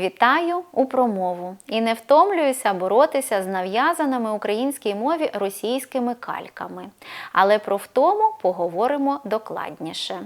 Вітаю у промову і не втомлююся боротися з нав'язаними українській мові російськими кальками. Але про втому поговоримо докладніше.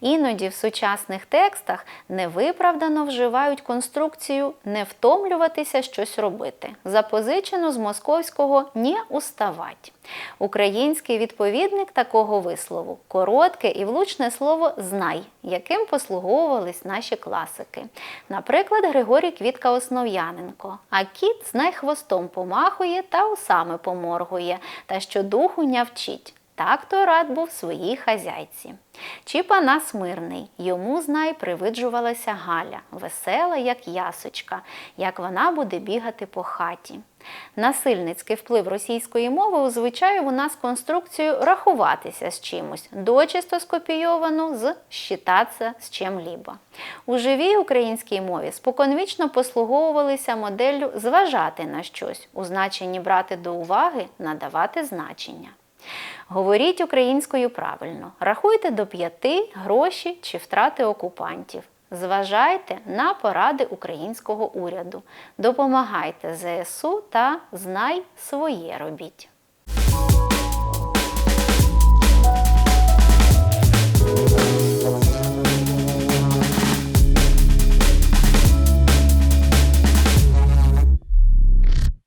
Іноді в сучасних текстах невиправдано вживають конструкцію не втомлюватися щось робити, запозичену з московського «не уставать». Український відповідник такого вислову коротке і влучне слово знай, яким послуговувались наші класики. Наприклад, Григорій Квітка Основ'яненко. А кіт знай хвостом помахує та усами поморгує, та що духу нявчить. Так то рад був своїй хазяйці. Чи Панас Мирний, йому знай привиджувалася Галя, весела, як ясочка, як вона буде бігати по хаті. Насильницький вплив російської мови у звичаю у нас конструкцію рахуватися з чимось, дочисто скопійовану з щитатися з чим-лібо. У живій українській мові споконвічно послуговувалися моделлю зважати на щось, у значенні брати до уваги, надавати значення. Говоріть українською правильно, рахуйте до п'яти гроші чи втрати окупантів. Зважайте на поради українського уряду, допомагайте ЗСУ та знай своє робіть.